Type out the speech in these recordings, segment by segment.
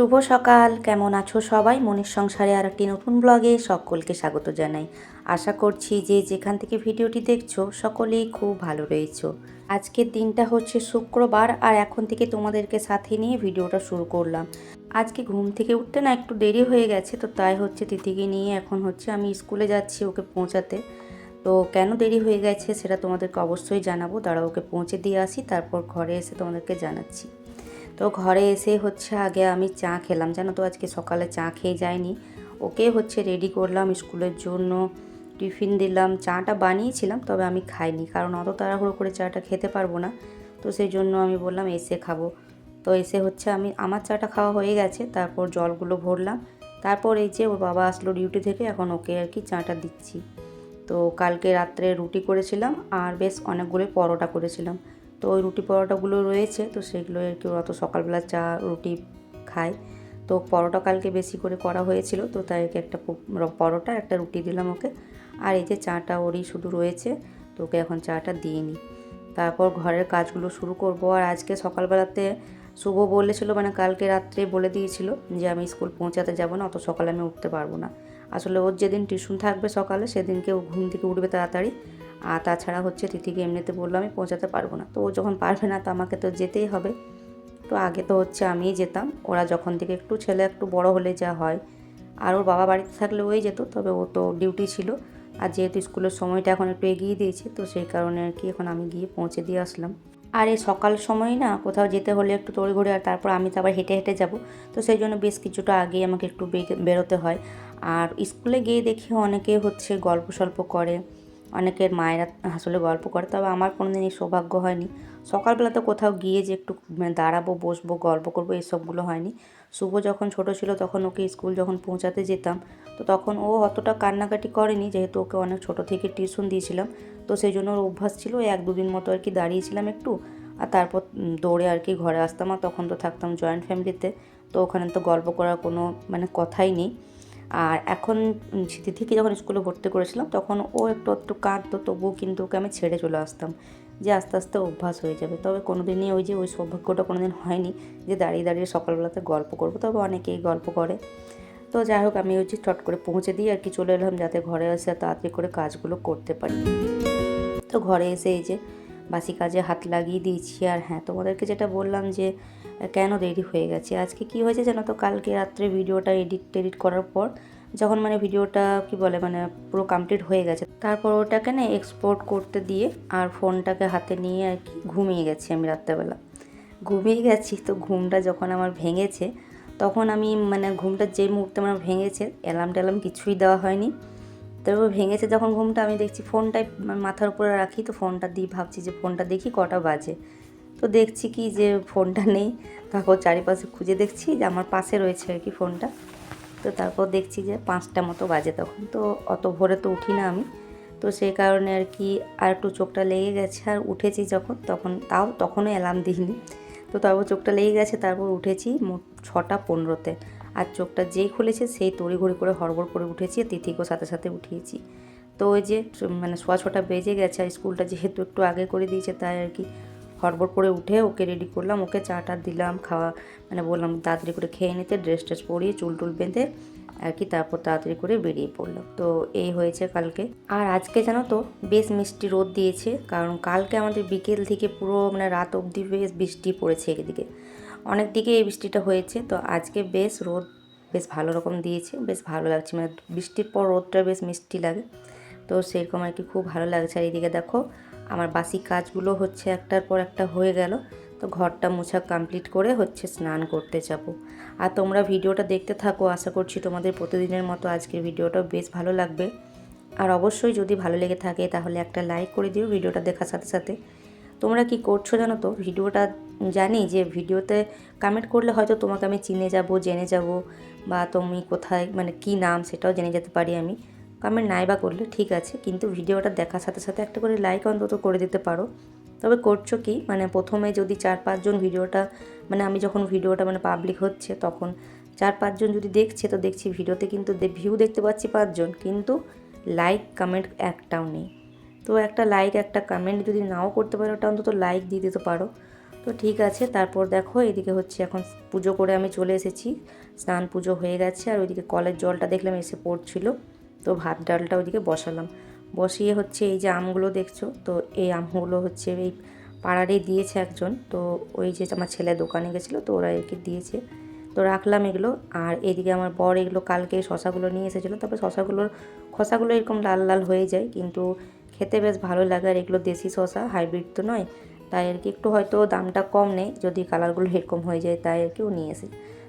শুভ সকাল। কেমন আছো সবাই? মনের সংসারে আর একটি নতুন ব্লগে সকলকে স্বাগত জানাই। আশা করছি যে যেখান থেকে ভিডিওটি দেখছ, সকলেই খুব ভালো রয়েছো। আজকের দিনটা হচ্ছে শুক্রবার, আর এখন থেকে তোমাদেরকে সাথে নিয়ে ভিডিওটা শুরু করলাম। আজকে ঘুম থেকে উঠতে না একটু দেরি হয়ে গেছে, তো তাই হচ্ছে তিথিকে নিয়ে এখন হচ্ছে আমি স্কুলে যাচ্ছি ওকে পৌঁছাতে। তো কেন দেরি হয়ে গেছে সেটা তোমাদেরকে অবশ্যই জানাব। তারা ওকে পৌঁছে দিয়ে আসি, তারপর ঘরে এসে তোমাদেরকে জানাচ্ছি। তো ঘরে এসে হচ্ছে আগে আমি চা খেলাম। জানো তো আজকে সকালে চা খেয়ে যায়নি ওকে হচ্ছে রেডি করলাম স্কুলের জন্য, টিফিন দিলাম, চাটা বানিয়েছিলাম, তবে আমি খাইনি। কারণ অত তাড়াহুড়ো করে চাটা খেতে পারব না। তো সেই জন্য আমি বললাম, এসে খাব। তো এসে হচ্ছে আমি, আমার চাটা খাওয়া হয়ে গেছে, তারপর জলগুলো ভরলাম। তারপর এই যে ওর বাবা আসলো ডিউটি থেকে, এখন ওকে আর কি চাটা দিচ্ছি। তো কালকে রাত্রে রুটি করেছিলাম, আর বেশ অনেকগুলো পরোটা করেছিলাম। তো ওই রুটি পরোটাগুলো রয়েছে, তো সেগুলো আর কি ওরা তো সকালবেলা চা, রুটি খায়। তো পরোটা কালকে বেশি করে করা হয়েছিল, তো তাই একটা পরোটা, একটা রুটি দিলাম ওকে। আর এই যে চাটা ওরই শুধু রয়েছে, তো ওকে এখন চাটা দিয়ে নিই। তারপর ঘরের কাজগুলো শুরু করব। আর আজকে সকালবেলাতে শুভ বলেছিল মানে কালকে রাত্রে বলে দিয়েছিল যে আমি স্কুল পৌঁছাতে যাব না, অত সকালে আমি উঠতে পারব না। আসলে ওর যেদিন টিউশন থাকবে সকালে, সেদিনকে ও ঘুম থেকে উঠবে তাড়াতাড়ি। আর তাছাড়া হচ্ছে তিথিকে এমনিতে বলল আমি পৌঁছাতে পারব না। তো ও যখন পারবে না, তো আমাকে তো যেতেই হবে। তো আগে তো হচ্ছে আমিই যেতাম। ওরা যখন থেকে একটু ছেলে, একটু বড় হলে যা হয়। আর ওর বাবা বাড়িতে থাকলে ওই যেত, তবে ও তো ডিউটি ছিল। আর যেহেতু স্কুলের সময়টা এখন একটু এগিয়ে দিয়েছে, তো সেই কারণে আর কি এখন আমি গিয়ে পৌঁছে দিয়ে আসলাম। আর এই সকাল সময় না, কোথাও যেতে হলে একটু তড়িঘড়ি আর তারপর আমি তো আবার হেঁটে হেঁটে যাব। তো সেই জন্য বেশ কিছুটা আগেই আমাকে একটু বেরোতে হয়। আর স্কুলে গিয়ে দেখি অনেকে হচ্ছে গল্প সল্প করে। অনেকের মায়েরা আসলে গল্প করে, তবে আমার কোনো দিনই সৌভাগ্য হয়নি। সকালবেলা তো কোথাও গিয়ে যে একটু মানে দাঁড়াবো, বসবো, গল্প করব এসবগুলো হয়নি। শুভ যখন ছোট ছিল তখন ওকে স্কুল যখন পৌঁছাতে যেতাম, তো তখন ও অতটা কান্নাকাটি করেনি, যেহেতু ওকে অনেক ছোট থেকে টিউশন দিয়েছিলাম। তো সেই জন্য ওর অভ্যাস ছিল এক দুদিন মতো আর কি দাঁড়িয়েছিলাম একটু, আর তারপর দৌড়ে আর কি ঘরে আসতাম, আর তখন তো থাকতাম জয়েন্ট ফ্যামিলিতে তো ওখানে তো গল্প করার কোনো মানে কথাই নেই। আর এখন তিথিকে যখন স্কুলে ভর্তি করেছিলাম, তখন ও একটু একটু কাঁদতো, তবুও কিন্তু ওকে আমি ছেড়ে চলে আসতাম, যে আস্তে আস্তে অভ্যাস হয়ে যাবে। তবে কোনো দিনই ওই যে ওই সৌভাগ্যটা কোনো দিন হয়নি, যে দাঁড়িয়ে দাঁড়িয়ে সকালবেলাতে গল্প করব। তবে অনেকেই গল্প করে। তো যাই হোক, আমি ওই যে চট করে পৌঁছে দিয়ে আর কি চলে এলাম, যাতে ঘরে এসে তাড়াতাড়ি করে কাজগুলো করতে পারি। তো ঘরে এসে এই যে বাসি কাজে হাত লাগিয়ে দিয়েছি। আর হ্যাঁ তোমাদেরকে যেটা বললাম যে কেন দেরি হয়ে গেছে? আজকে কি হয়েছে জানো তো? কালকে রাত্রে ভিডিওটা এডিট টেডিট করার পর যখন মানে ভিডিওটা কি বলে মানে পুরো কমপ্লিট হয়ে গেছে, তারপর ওটাকে না এক্সপোর্ট করতে দিয়ে আর ফোনটাকে হাতে নিয়ে আর কি ঘুমিয়ে গেছি আমি রাত্রেবেলা। ঘুমিয়ে গেছি তো ঘুমটা যখন আমার ভেঙেছে, তখন আমি মানে ঘুমটা যে মুহূর্তে আমার ভেঙেছে অ্যালার্ম ট্যালার্ম কিছুই দেওয়া হয়নি। তারপর ভেঙেছে যখন ঘুমটা, আমি দেখছি ফোনটাই মাথার উপরে রাখি তো ফোনটা দিয়ে ভাবছি যে ফোনটা দেখি কটা বাজে। তো দেখছি কি যে ফোনটা নেই। তারপর চারিপাশে খুঁজে দেখছি যে আমার পাশে রয়েছে আর কি ফোনটা। তো তারপর দেখছি যে পাঁচটা মতো বাজে তখন। তো অত ভোরে তো উঠি না আমি। তো সেই কারণে আর কি আর একটু চোখটা লেগে গেছে আর উঠেছি যখন। তখন তাও তখনও অ্যালার্ম দিইনি। তো তারপর চোখটা লেগে গেছে, তারপর উঠেছি মোট ছটা পনেরোতে। আর চোখটা যেই খুলেছে সেই তড়িঘড়ি করে হড়বড় করে উঠেছি তিথিকেও সাথে সাথে উঠিয়েছি। তো ওই যে মানে সোয়া ছটা বেজে গেছে আর স্কুলটা যেহেতু একটু আগে করে দিয়েছে, তাই আর কি হড়বড় করে উঠে ওকে রেডি করলাম, ওকে চাটা দিলাম, খাওয়া মানে বললাম তাড়াতাড়ি করে খেয়ে নিতে ড্রেস ট্রেস পরিয়ে চুল টুল বেঁধে আর কি তারপর তাড়াতাড়ি করে বেরিয়ে পড়লাম। তো এই হয়েছে কালকে। আর আজকে জানো তো বেশ মিষ্টি রোদ দিয়েছে, কারণ কালকে আমাদের বিকেল থেকে পুরো মানে রাত অবধি বেশ বৃষ্টি পড়েছে এদিকে। অনেক দিকে এই বৃষ্টিটা হয়েছে, তো আজকে বেশ রোদ বেশ ভালো রকম দিয়েছে, বেশ ভালো লাগছে। মানে বৃষ্টির পর রোদটা বেশ মিষ্টি লাগে, তো সেরকম আর কি খুব ভালো লাগছে। আর এইদিকে দেখো আমার বাসি কাজগুলো হচ্ছে একটার পর একটা হয়ে গেল, তো ঘরটা মোছা কমপ্লিট করে হচ্ছে স্নান করতে যাব। আর তোমরা ভিডিওটা দেখতে থাকো, আশা করছি তোমাদের প্রতিদিনের মতো আজকের ভিডিওটাও বেশ ভালো লাগবে। আর অবশ্যই যদি ভালো লেগে থাকে তাহলে একটা লাইক করে দিও ভিডিওটা দেখার সাথে সাথে। তোমরা কি করছ জানো তো? ভিডিওটা জানি যে ভিডিওতে কমেন্ট করলে হয়তো তোমাকে আমি চিনে যাব, জেনে যাব, বা তুমি কোথায় মানে কি নাম সেটাও জেনে যেতে পারি আমি। কমেন্ট নাই বা করলে ঠিক আছে, কিন্তু ভিডিওটা দেখার সাথে সাথে একটা করে লাইক অন্তত করে দিতে পারো। তবে করছ কি মানে প্রথমে যদি চার পাঁচজন ভিডিওটা মানে আমি যখন ভিডিওটা মানে পাবলিক হচ্ছে তখন, চার পাঁচজন যদি দেখছে তো দেখছি ভিডিওতে কিন্তু ভিউ দেখতে পাচ্ছি পাঁচজন কিন্তু লাইক কমেন্ট একটাও নেই। তো একটা লাইক একটা কমেন্ট যদি নাও করতে পারো, ওটা অন্তত লাইক দিয়ে দিতে পারো। তো ঠিক আছে, তারপর দেখো এদিকে হচ্ছে এখন পুজো করে আমি চলে এসেছি, স্নান পুজো হয়ে গেছে, আর ওইদিকে কলের জলটা দেখলাম এসে পড়ছিল। তো ভাত ডালটা ওইদিকে বসালাম। বসিয়ে হচ্ছে এই যে আমগুলো দেখছ? তো এই আমগুলো হচ্ছে এই পাড়ারই দিয়েছে একজন। তো ওই যে আমার ছেলে দোকানে গেছিল, তো ওরা একে দিয়েছে। তো রাখলাম এগুলো। আর এদিকে আমার বর এগুলো কালকে শশাগুলো নিয়ে এসেছিল। তবে শশাগুলোর, খোসাগুলো এরকম লাল লাল হয়ে যায়, কিন্তু খেতে বেশ ভালো লাগে। আর এগুলো দেশি শশা, হাইব্রিড তো নয়। তাই আর কি একটু হয়তো দামটা কম নেই, যদি কালারগুলো এরকম হয়ে যায়, তাই আর কি ও নিয়ে এসে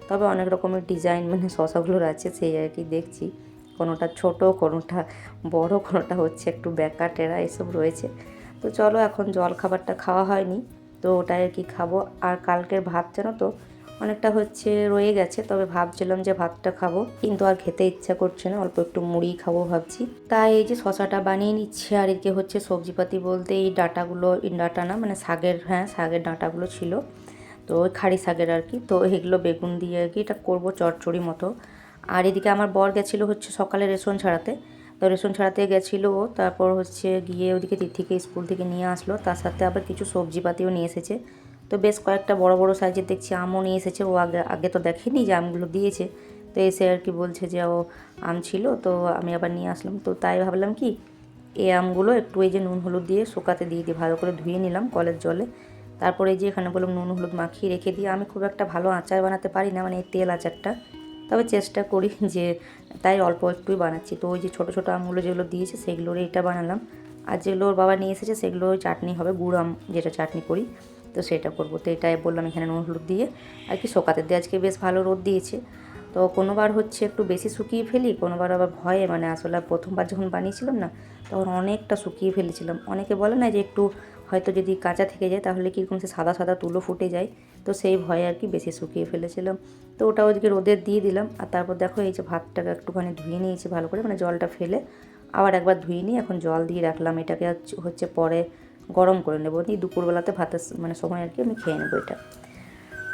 তবে অনেক রকমের ডিজাইন মানে শশাগুলোর আছে, সেই আর কি দেখছি। কোনোটা ছোট, কোনোটা বড়, কোনোটা হচ্ছে একটু ব্যাকা টেরা এসব রয়েছে। তো চলো এখন জল খাবারটা খাওয়া হয়নি, তো ওটাই আর কি খাব। আর কালকের ভাত জানো তো, অনেকটা হচ্ছে রয়ে গেছে, তবে ভাবছিলাম যে ভাতটা খাব, কিন্তু আর খেতে ইচ্ছা করছে না, অল্প একটু মুড়ি খাব ভাবছি। তাই এই যে শশাটা বানিয়ে নিচ্ছে, আর এদিকে হচ্ছে সবজিপাতি বলতে এই ডাটাগুলো ডাটা না মানে শাকের হ্যাঁ শাকের ডাঁটাগুলো ছিল। তো ওই খাড়ি শাকের আর কি, তো এগুলো বেগুন দিয়ে আর কি, এটা করব চটচড়ি মতো। আর এদিকে আমার বর গেছিল হচ্ছে সকালে রেশন ছাড়াতে। তো রেশন ছাড়াতে গেছিল তারপর হচ্ছে গিয়ে ওদিকে তিথিকে স্কুল থেকে নিয়ে আসলো। তার সাথে আবার কিছু সবজিপাতিও নিয়ে এসেছে। তো বেশ কয়েকটা বড় বড় সাইজের দেখছি আমও নিয়ে এসেছে। ও আগে আগে তো দেখেনি যে আমগুলো দিয়েছে। তো এসে আর কি বলছে যে ও আম ছিল, তো আমি আবার নিয়ে আসলাম। তো তাই ভাবলাম কি এই আমগুলো একটু এই যে নুন হলুদ দিয়ে শুকাতে দিয়ে দিই ভালো করে ধুয়ে নিলাম কলের জলে। তারপরে যে এখানে বললাম নুন হলুদ মাখিয়ে রেখে দিয়ে, আমি খুব একটা ভালো আচার বানাতে পারি না মানে তেল আচারটা। তবে চেষ্টা করি যে তাই অল্প একটুই বানাচ্ছি। তো ওই যে ছোটো ছোটো আমগুলো যেগুলো দিয়েছে সেগুলোর এটা বানালাম। আর যেগুলো ওর বাবা নিয়ে এসেছে সেগুলো চাটনি হবে, গুড় আম যেটা চাটনি করি, তো সেটা করব। তো এটাই বললাম এখানে নুন, হলুদ দিয়ে। আর কি শোকাতে দিয়ে আজকে বেশ ভালো রোদ দিয়েছে। তো কোনোবার হচ্ছে একটু বেশি শুকিয়ে ফেলি, কোনোবার আবার ভয়ে মানে আসলে প্রথমবার যখন বানিয়েছিলাম না, তখন অনেকটা শুকিয়ে ফেলেছিলাম। অনেকে বলে না যে একটু হয়তো যদি কাঁচা থেকে যায় তাহলে কীরকম সে সাদা সাদা তুলো ফুটে যায়। তো সেই ভয়ে আর কি বেশি শুকিয়ে ফেলেছিলাম তো ওটা ওদিকে রোদে দিয়ে দিলাম। আর তারপর দেখো এই যে ভাতটাকে একটুখানি ধুয়ে নিয়েছি ভালো করে মানে জলটা ফেলে। আবার একবার ধুয়ে নিয়ে এখন জল দিয়ে রাখলাম। এটাকে হচ্ছে পরে গরম করে নেব। দিয়ে দুপুরবেলাতে ভাতের মানে সময় আর কি আমি খেয়ে নেব এটা।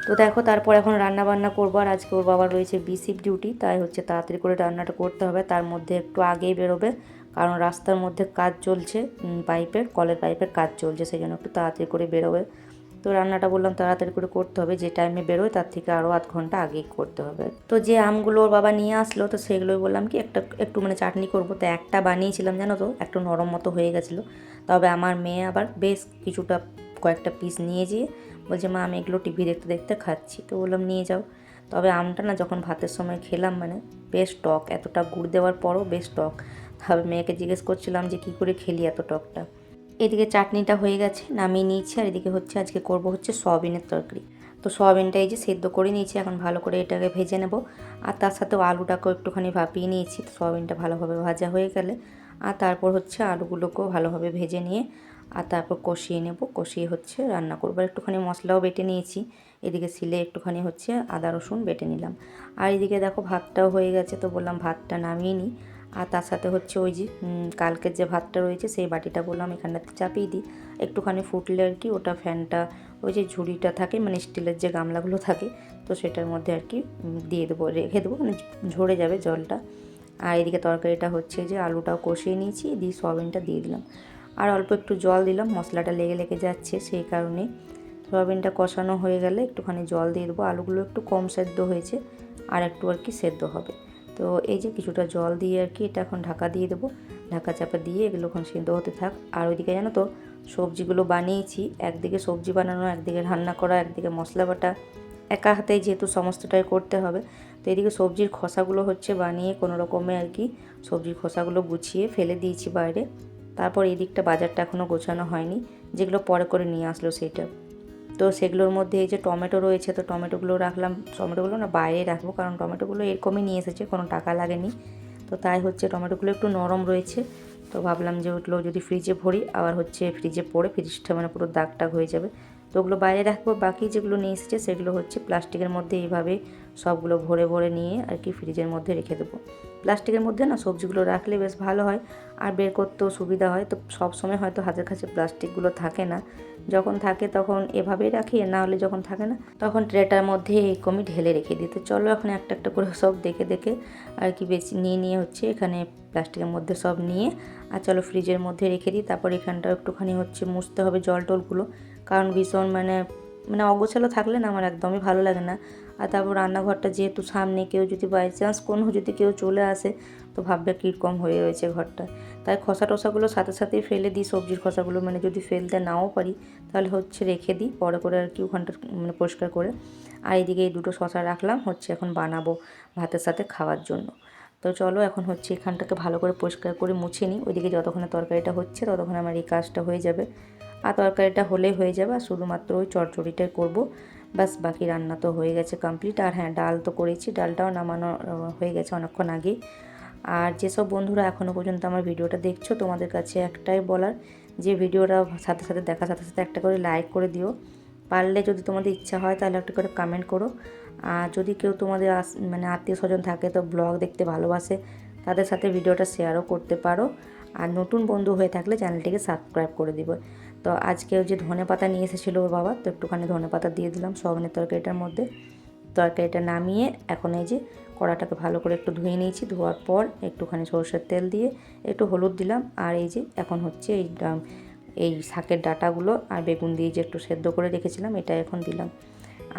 তো দেখো তারপর এখন রান্না বান্না করব। আর আজকে ওর বাবার রয়েছে বিসিপ ডিউটি, তাই হচ্ছে তাড়াতাড়ি করে রান্নাটা করতে হবে। তার মধ্যে একটু আগেই বেরোবে। কারণ রাস্তার মধ্যে কাজ চলছে পাইপের, কলের পাইপের কাজ চলছে সেই জন্য একটু তাড়াতাড়ি করে বেরোবে। তো রান্নাটা বললাম তাড়াতাড়ি করে করতে হবে, যে টাইমে বেরোয় তার থেকে আরও আধ ঘণ্টা আগেই করতে হবে। তো যে আমগুলো ওর বাবা নিয়ে আসলো, তো সেগুলোই বললাম কি, একটা, একটু মানে চাটনি করব। তো একটা বানিয়েছিলাম জানো তো, একটু নরম মতো হয়ে গেছিল। তবে আমার মেয়ে আবার বেশ কিছুটা কয়েকটা পিস নিয়ে যেয়ে বলছে, মা, আমি এগুলো টিভি দেখতে দেখতে খাচ্ছি। তো বললাম, নিয়ে যাও। তবে আমটা না যখন ভাতের সময় খেলাম মানে বেশ টক, এতটা গুড় দেওয়ার পরও বেশ টক। তবে মেয়েকে জিজ্ঞেস করছিলাম যে কী করে খেলি এত টকটা। এদিকে চাটনিটা হয়ে গেছে, নামিয়ে নিয়েছি, আর এদিকে হচ্ছে আজকে করব হচ্ছে সয়াবিনের তরকারি। তো সয়াবিনটা এই যে সেদ্ধ করে নিয়েছি, এখন ভালো করে এটাকে ভেজে নেব। আর তার সাথেও আলুটাকেও একটুখানি ভাপিয়ে নিয়েছি, তো সয়াবিনটা ভালোভাবে ভাজা হয়ে গেলে। আর তারপর হচ্ছে আলুগুলোকেও ভালোভাবে ভেজে নিয়ে, আর তারপর কষিয়ে নেব, কষিয়ে হচ্ছে রান্না করব। আর একটুখানি মশলাও বেটে নিয়েছি, এদিকে সিলে একটুখানি হচ্ছে আদা রসুন বেটে নিলাম। আর এদিকে দেখো ভাতটাও হয়ে গেছে, তো বললাম ভাতটা নামিয়ে নিই। আর তার সাথে হচ্ছে ওই যে কালকের যে ভাতটা রয়েছে সেই বাটিটা বললাম এখানটাতে চাপিয়ে দিই। একটুখানি ফুটলে আর কি ওটা ফ্যানটা, ওই যে ঝুড়িটা থাকে মানে স্টিলের যে গামলাগুলো থাকে, তো সেটার মধ্যে আর কি দিয়ে দেবো, রেখে দেবো মানে ঝরে যাবে জলটা। আর এদিকে তরকারিটা হচ্ছে যে আলুটাও কষিয়ে নিয়েছি, দিয়ে সয়াবিনটা দিয়ে দিলাম। আর অল্প একটু জল দিলাম, মশলাটা লেগে লেগে যাচ্ছে সেই কারণে। সয়াবিনটা কষানো হয়ে গেলে একটুখানি জল দিয়ে দেবো, আলুগুলো একটু কম সেদ্ধ হয়েছে, আর একটু আর কি সেদ্ধ হবে। তো এই যে কিছুটা জল দিয়ে আর কি এটা এখন ঢাকা দিয়ে দেবো। ঢাকা চাপা দিয়ে এগুলো এখন সেদ্ধ হতে থাক। আর ওইদিকে জানো তো, সবজিগুলো বানিয়েছি। একদিকে সবজি বানানো, একদিকে রান্না করা, একদিকে মশলা বাটা। একা হাতেই যেহেতু সমস্তটাই করতে হবে, তো এদিকে সবজির খোসাগুলো হচ্ছে বানিয়ে কোনো রকমে আর কি সবজির খোসাগুলো গুছিয়ে ফেলে দিয়েছি বাইরে। তারপর এই দিকটা বাজারটা এখনও গোছানো হয়নি, যেগুলো পরে করে নিয়ে আসলো সেটা। তো সেগুলোর মধ্যে এই যে টমেটো রয়েছে, তো টমেটোগুলো রাখলাম। টমেটোগুলো না বাইরে রাখব, কারণ টমেটোগুলো এরকমই নিয়ে এসেছে, কোনো টাকা লাগেনি। তো তাই হচ্ছে টমেটোগুলো একটু নরম রয়েছে। তো ভাবলাম যে ওগুলো যদি ফ্রিজে ভরি, আবার হচ্ছে ফ্রিজে পড়ে ফ্রিজটা মানে পুরো দাগ টাগ হয়ে যাবে। তো ওগুলো বাইরে রাখব, বাকি যেগুলো নিয়ে এসেছে সেগুলো হচ্ছে প্লাস্টিকের মধ্যে এইভাবে সবগুলো ভরে ভরে নিয়ে আর কি ফ্রিজের মধ্যে রেখে দেবো। প্লাস্টিকের মধ্যে না সবজিগুলো রাখলে বেশ ভালো হয় আর বের করতেও সুবিধা হয়। তো সব সময় হয়তো হাতের কাছে প্লাস্টিকগুলো থাকে না। যখন থাকে তখন এভাবেই রাখি না হলে যখন থাকে না তখন ট্রেটার মধ্যে এরকমই ঢেলে রেখে দিতে চলো এখন একটা একটা করে সব দেখে দেখে আর কি বেশি নিয়ে নিয়ে হচ্ছে এখানে প্লাস্টিকের মধ্যে সব নিয়ে আর চলো ফ্রিজের মধ্যে রেখে দিই। তারপর এখানটাও একটুখানি হচ্ছে মুছতে হবে জল টলগুলো কারণ ভীষণ মানে মানে অগোছালো থাকলে না আমার একদমই ভালো লাগে না। আর তারপর রান্নাঘরটা যেহেতু সামনে, কেউ যদি বাই চান্স কোনো যদি কেউ চলে আসে, তো ভাববে কীরকম হয়ে রয়েছে ঘরটা। তাই খসা টসাগুলো সাথে সাথেই ফেলে দিই, সবজির খসাগুলো মানে যদি ফেলতে নাও পারি, তাহলে হচ্ছে রেখে দিই, পরে করে আর কি ওখানটা মানে পরিষ্কার করে। আর এইদিকে এই দুটো শশা রাখলাম, হচ্ছে এখন বানাবো ভাতের সাথে খাওয়ার জন্য। তো চলো এখন হচ্ছে এখানটাকে ভালো করে পরিষ্কার করে মুছে নিই। ওইদিকে যতক্ষণে তরকারিটা হচ্ছে, ততক্ষণ আমার এই কাজটা হয়ে যাবে। আর তরকারিটা হলেই হয়ে যাবে আর শুধুমাত্র ওই চটচড়িটাই করব। ব্যাস, বাকি রান্না তো হয়ে গেছে কমপ্লিট আর হ্যাঁ ডাল তো করেছি, ডালটাও নামানো হয়ে গেছে অনেকক্ষণ আগেই। আর যেসব বন্ধুরা এখনও পর্যন্ত আমার ভিডিওটা দেখছ, তোমাদের কাছে একটাই বলার, যে ভিডিওটা সাথে সাথে দেখার সাথে সাথে একটা করে লাইক করে দিও। পারলে যদি তোমাদের ইচ্ছা হয়, তাহলে একটা করে কমেন্ট করো। আর যদি কেউ তোমাদের মানে আত্মীয় স্বজন থাকে তো ব্লগ দেখতে ভালোবাসে, তাদের সাথে ভিডিওটা শেয়ারও করতে পারো। আর নতুন বন্ধু হয়ে থাকলে চ্যানেলটিকে সাবস্ক্রাইব করে দিব। তো আজকেও যে ধনে পাতা নিয়ে এসেছিল ওর বাবা, তো একটুখানি ধনে পাতা দিয়ে দিলাম সবনের তরকারিটার মধ্যে। তরকারিটা নামিয়ে এখন এই যে কড়াটাকে ভালো করে একটু ধুয়ে নিয়েছি, ধোয়ার পর একটুখানি সরষের তেল দিয়ে একটু হলুদ দিলাম। আর এই যে এখন হচ্ছে এই এই শাকের ডাটাগুলো আর বেগুন দিয়ে যে একটু সেদ্ধ করে রেখেছিলাম, এটা এখন দিলাম।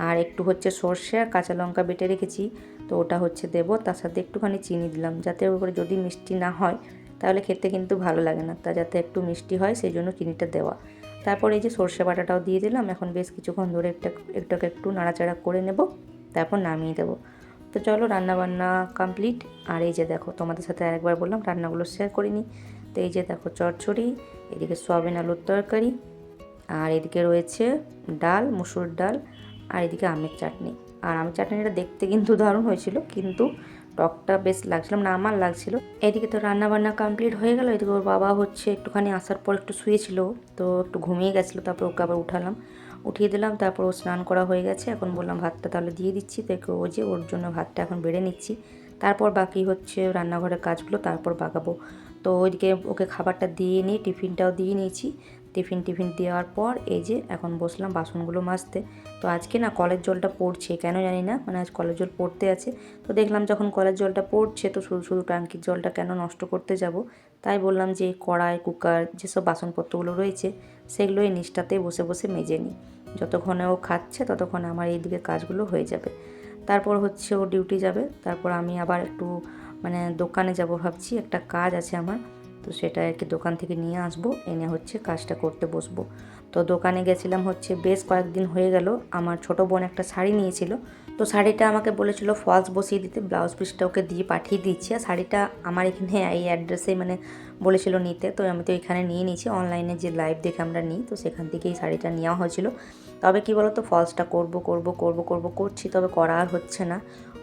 আর একটু হচ্ছে সর্ষে আর কাঁচা লঙ্কা বেটে রেখেছি, তো ওটা হচ্ছে দেবো। তার সাথে একটুখানি চিনি দিলাম, যাতে ওপরে যদি মিষ্টি না হয় তাহলে খেতে কিন্তু ভালো লাগে না। তা যাতে একটু মিষ্টি হয় সেই জন্য চিনিটা দেওয়া। তারপর এই যে সর্ষে বাটাটাও দিয়ে দিলাম, এখন বেশ কিছুক্ষণ ধরে একটা, একটাকে একটু নাড়াচাড়া করে নেব, তারপর নামিয়ে দেবো। তো চলো রান্নাবান্না কমপ্লিট আর এই যে দেখো, তোমাদের সাথে আরেকবার বললাম, রান্নাগুলো শেয়ার করিনি তো এই যে দেখো, চটচড়ি, এদিকে সয়াবিন আলুর তরকারি, আর এদিকে রয়েছে ডাল, মুসুর ডাল, আর এদিকে আমের চাটনি। আর আমের চাটনিটা দেখতে কিন্তু দারুণ হয়েছিল, কিন্তু টকটা বেশ লাগছিলাম না আমার লাগছিল। এদিকে তো রান্না বান্না কমপ্লিট হয়ে গেল, এদিকে ওর বাবা হচ্ছে একটুখানি আসার পর একটু শুয়েছিল, তো একটু ঘুমিয়ে গেছিল, তারপর ওকে আবার উঠালাম। উঠিয়ে দিলাম, তারপর ও স্নান করা হয়ে গেছে, এখন বললাম ভাতটা তাহলে দিয়ে দিচ্ছি দেখো ও যে ওর জন্য ভাতটা এখন বেড়ে নিচ্ছি। তারপর বাকি হচ্ছে রান্নাঘরের কাজগুলো, তারপর বাগাবো। তো ওইদিকে ওকে খাবারটা দিয়ে নিই টিফিনটাও দিয়ে নিয়েছি। টিফিন টিফিন দেওয়ার পর এই যে এখন বসলাম বাসনগুলো মাজতে। তো আজকে না কলের জলটা পড়ছে, কেন জানি না মানে আজ কলের জল পড়তে আছে। তো দেখলাম যখন কলের জলটা পড়ছে, তো শুধু শুধু ট্যাঙ্কির জলটা কেন নষ্ট করতে যাব? তাই বললাম যে কড়াই, কুকার, যেসব বাসনপত্রগুলো রয়েছে, সেগুলো এই নিচটাতেই বসে বসে মেজে নিই। যতক্ষণে ও খাচ্ছে, ততক্ষণে আমার এইদিকে কাজগুলো হয়ে যাবে। তারপর হচ্ছে ও ডিউটি যাবে, তারপর আমি আবার একটু মানে দোকানে যাব ভাবছি, একটা কাজ আছে আমার। তো সেটা আর কি দোকান থেকে নিয়ে আসব। এনে হচ্ছে কাজটা করতে বসবো। তো দোকানে গেছিলাম হচ্ছে বেশ কয়েকদিন হয়ে গেল। আমার ছোট বোন একটা শাড়ি নিয়েছিল। তো শাড়িটা আমাকে বলেছিল ফলস বসিয়ে দিতে, ব্লাউজ পিসটা ওকে দিয়ে পাঠিয়ে দিচ্ছি। আর শাড়িটা আমার এখানে এই অ্যাড্রেসে মানে বলেছিল নিতে। তো আমি তো এখানে নিয়ে নিয়েছি। অনলাইনে যে লাইভ দেখে আমরা নিই, তো সেখান থেকেই শাড়িটা নেওয়া হয়েছিল। তবে কি বলতো, ফলসটা করব করব করব করব, করছি। তবে করা আর হচ্ছে না।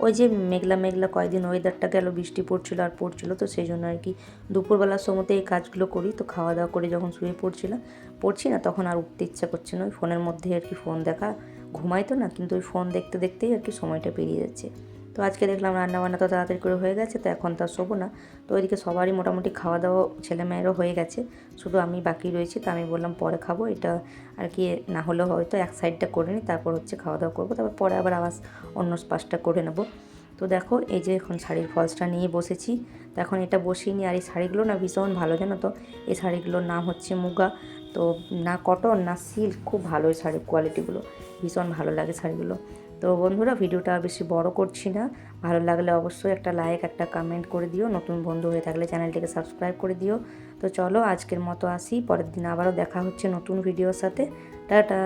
ওই যে মেঘলা মেঘলা কয়েকদিন ওয়েদারটা গেল, বৃষ্টি পড়ছিল আর পড়ছিল তো সেই জন্য আর কি। দুপুরবেলার সময়তে এই কাজগুলো করি, তো খাওয়া দাওয়া করে যখন শুয়ে পড়ছিলাম, পড়ছি না, তখন আর উঠতে ইচ্ছা করছে না। ওই ফোনের মধ্যে আর কি ফোন দেখা, ঘুমাই তো না, কিন্তু ওই ফোন দেখতে দেখতেই আর কি সময়টা পেরিয়ে যাচ্ছে। তো আজকে দেখলাম রান্নাবান্না তো তাড়াতাড়ি করে হয়ে গেছে, তো এখন তো শোবো না। তো ওইদিকে সবারই মোটামুটি খাওয়া দাওয়া ছেলেমেয়েরও হয়ে গেছে। শুধু আমি বাকি রয়েছি, তো আমি বললাম পরে খাব। এটা আর কি না হলেও হয়তো এক সাইডটা করে নিই, তারপর হচ্ছে খাওয়া দাওয়া করব। তারপর পরে আবার আবার অন্য পাশটা করে নেব। তো দেখো, এই যে এখন শাড়ির ফলসটা নিয়ে বসেছি। তো এখন এটা বসিয়ে নিই। আর এই শাড়িগুলো না ভীষণ ভালো, জানো তো? এই শাড়িগুলোর নাম হচ্ছে মুগা। তো না কটন, না সিল্ক, খুব ভালো এই শাড়ির কোয়ালিটিগুলো ভীষণ ভালো লাগে শাড়িগুলো। তো বন্ধুরা, ভিডিওটা বেশি বড় করছি না। ভালো লাগলে অবশ্যই একটা লাইক একটা কমেন্ট করে দিও। নতুন বন্ধু হয়ে থাকলে চ্যানেলটিকে সাবস্ক্রাইব করে দিও। তো চলো, আজকের মতো আসি। পরের দিন আবারও দেখা হচ্ছে নতুন ভিডিওর সাথে। টাটা!